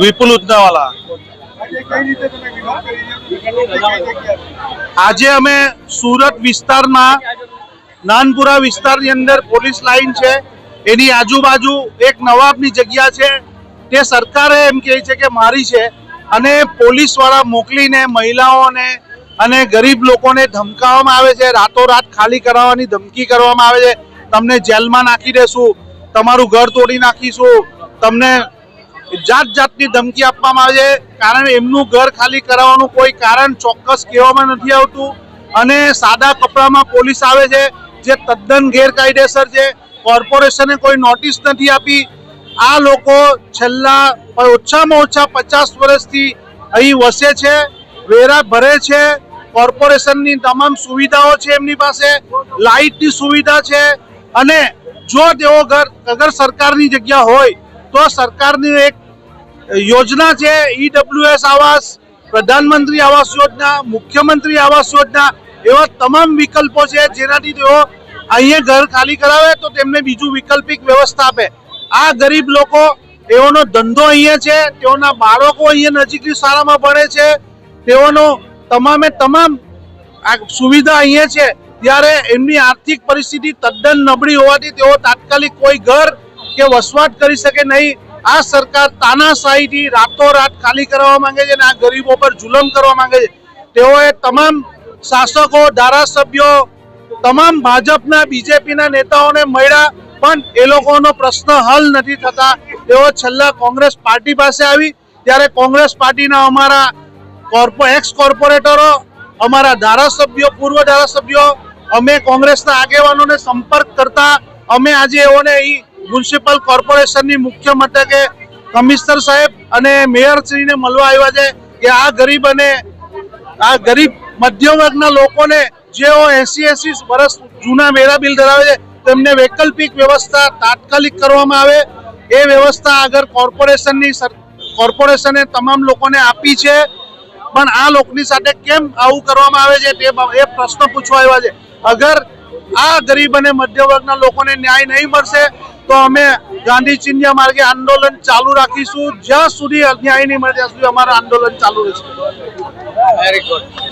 વિપુલ ઉદનાવાલા. આજે અમે સુરત વિસ્તારમાં નાનપુરા વિસ્તારની અંદર પોલીસ લાઈન છે. એની આજુબાજુ એક નવાબની જગ્યા છે. તે સરકારે એમ કહે છે કે મારી છે અને પોલીસવાળા મોકલીને મહિલાઓને અને ગરીબ લોકોને ધમકાવવામાં આવે છે. રાતોરાત ખાલી કરાવવાની ધમકી કરવામાં આવે છે. તમને જેલમાં નાખી દેશું. તમારું ઘર તોડી નાખીશું. તમને જાત જાતની ધમકી આપવામાં આવે છે. કારણ એમનું ઘર ખાલી કરાવવાનું કોઈ કારણ ચોક્કસ કહેવામાં નથી આવતું. અને સાદા કપડામાં પોલીસ આવે છે, જે તદ્દન ગેરકાયદેસર છે. કોર્પોરેશને કોઈ નોટિસ નથી આપી. આ લોકો છેલ્લા ઓછામાં ઓછા પચાસ વર્ષથી અહીં વસે છે, વેરા ભરે છે. કોર્પોરેશનની તમામ સુવિધાઓ છે એમની પાસે. લાઇટની સુવિધા છે. અને જો તેઓ ઘર અગર સરકારની જગ્યા હોય, તો સરકારની એક યોજના છે ઈડબ્લ્યુએસ આવાસ, પ્રધાનમંત્રી આવાસ યોજના, મુખ્યમંત્રી આવાસ યોજના, એવા તમામ વિકલ્પો છે જેનાથી તેઓ અહીંયા ઘર ખાલી કરાવે તો તેમને બીજું વૈકલ્પિક વ્યવસ્થા આપે. આ ગરીબ લોકો, તેઓનો ધંધો અહીંયા છે, તેઓના બાળકો અહીંયા નજીકની શાળામાં ભણે છે, તેઓનો તમામે તમામ સુવિધા અહીંયા છે. ત્યારે એમની આર્થિક પરિસ્થિતિ તદ્દન નબળી હોવાથી તેઓ તાત્કાલિક કોઈ ઘર કે વસવાટ કરી શકે નહીં. આ સરકાર તાનાશાહીથી રાતોરાત ખાલી કરવા માંગે છે અને આ ગરીબો પર જુલમ કરવા માંગે છે. તેઓએ તમામ શાસકો, ધારાસભ્યો, તમામ ભાજપના, બીજેપીના નેતાઓને મળ્યા, પણ એ લોકોનો પ્રશ્ન હલ નથી થતા. તેઓ છેલ્લા કોંગ્રેસ પાર્ટી પાસે આવી. ત્યારે કોંગ્રેસ પાર્ટીના અમારા કોર્પો એક્સ કોર્પોરેટરો અમારા ધારાસભ્યો, પૂર્વ ધારાસભ્યો અમે કોંગ્રેસના આગેવાનોને સંપર્ક કરતા અમે આજે એઓને અહીં મ્યુનિસિપલ કોર્પોરેશનની મુખ્ય મથકે કમિશનર સાહેબ અને મેયરશ્રીને મળવા આવ્યા છે કે આ ગરીબ અને આ ગરીબ મધ્યમ વર્ગના લોકોને જેઓ એસી એસી વર્ષ જૂના વેરા બિલ ધરાવે છે, તેમને વૈકલ્પિક વ્યવસ્થા તાત્કાલિક કરવામાં આવે. એ વ્યવસ્થા આગળ કોર્પોરેશનની કોર્પોરેશને તમામ લોકોને આપી છે. પણ આ લોકોની સાથે કેમ આવું કરવામાં આવે છે તે એ પ્રશ્ન પૂછવા આવ્યા છે. અગર આ ગરીબ અને મધ્ય વર્ગના લોકોને ન્યાય નહીં મળશે, તો અમે ગાંધી ચિંધ્યા માર્ગે આંદોલન ચાલુ રાખીશું જ્યાં સુધી ન્યાય નહીં મળે, ત્યાં સુધી અમારું આંદોલન ચાલુ રહેશે વેરી બોલશો?